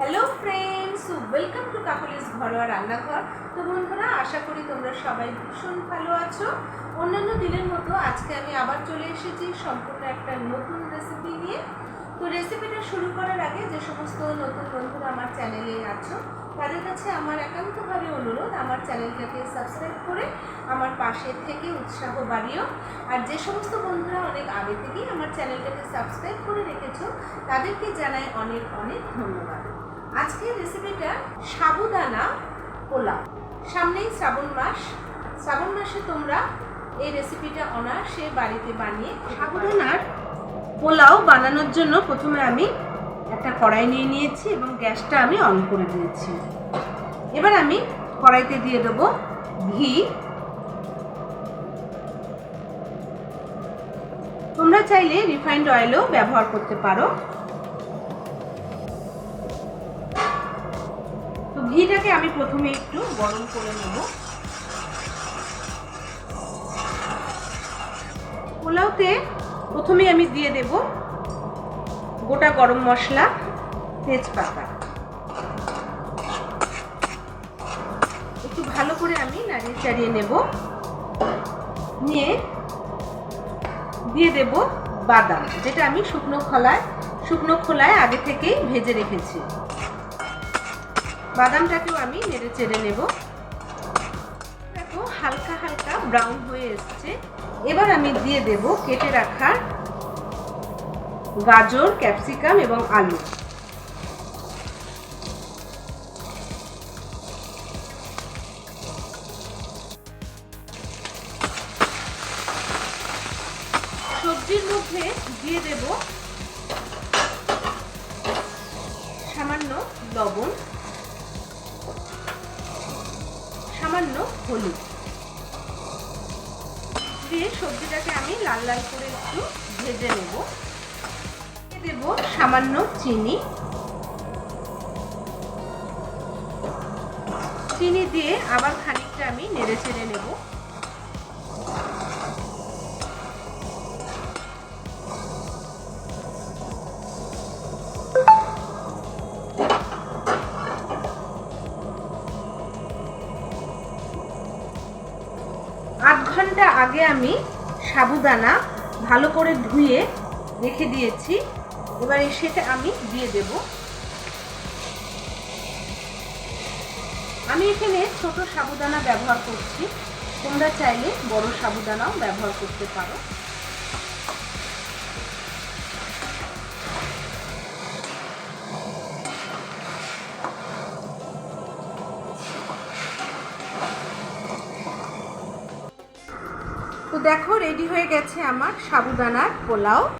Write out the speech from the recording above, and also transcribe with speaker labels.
Speaker 1: Hello friends welcome to Kakuli's ঘরোয়া রান্নাঘর। তো বন্ধুরা, আশা করি তোমরা সবাই ভীষণ ভালো আছো। অন্যান্য দিনের মতো আজকে আমি আবার চলে এসেছি সম্পূর্ণ একটা নতুন রেসিপি নিয়ে। তো রেসিপিটা শুরু করার আগে যে সমস্ত নতুন বন্ধুরা আমার চ্যানেলে আছো, তাদের কাছে আমার একান্তভাবে অনুরোধ, আমার চ্যানেলটাকে সাবস্ক্রাইব করে আমার পাশে থেকে উৎসাহ বাড়িও। আর যে সমস্ত বন্ধুরা অনেক আগে থেকেই আমার চ্যানেলটাকে সাবস্ক্রাইব করে রেখেছো, তাদেরকে জানাই অনেক অনেক ধন্যবাদ। আজকের রেসিপিটা সাবুদানা পোলাও। সামনেই শ্রাবণ মাস। শ্রাবণ মাসে তোমরা এই রেসিপিটা অনায়াসে বাড়িতে বানিয়ে সাবুদানার পোলাও বানানোর জন্য প্রথমে আমি একটা কড়াই নিয়ে নিয়েছি এবং গ্যাসটা আমি অন করে দিয়েছি। এবার আমি কড়াইতে দিয়ে দেবো ঘি। তোমরা চাইলে রিফাইন্ড অয়েলও ব্যবহার করতে পারো। তো ঘিটাকে আমি প্রথমে একটু গরম করে নেব। পোলাওতে প্রথমে আমি দিয়ে দেব গোটা গরম মশলা, তেজপাতা। একটু ভালো করে আমি নাড়িয়ে চাড়িয়ে নেব। নিয়ে দিয়ে দেব বাদাম, যেটা আমি শুকনো খোলায় শুকনো খোলায় আগে থেকেই ভেজে রেখেছি। বাদামটাকেও আমি নেড়ে চেড়ে নেব। দেখো, হালকা হালকা ব্রাউন হয়ে এসছে। এবার আমি দিয়ে দেব কেটে রাখা গাজর ক্যাপসিকাম এবং আলু। সবজির মধ্যে দিয়ে দেব সামান্য লবণ। সামান্য হলুদ। দিয়ে সবজিটাকে আমি লাল লাল করে একটু ভেজে নেব। দেব সামান্য চিনি। চিনি দিয়ে আবার খানিকটা আমি নেড়ে চেড়ে নেব। ঘণ্টা আগে আমি সাবুদানা ভালো করে ধুয়ে রেখে দিয়েছি। এবার সেটা আমি দিয়ে দেব। আমি এখানে ছোট সাবুদানা ব্যবহার করছি। তোমরা চাইলে বড় সাবুদানাও ব্যবহার করতে পারো। তো দেখো রেডি হয়ে গেছে আমার সাবুদানার পোলাও।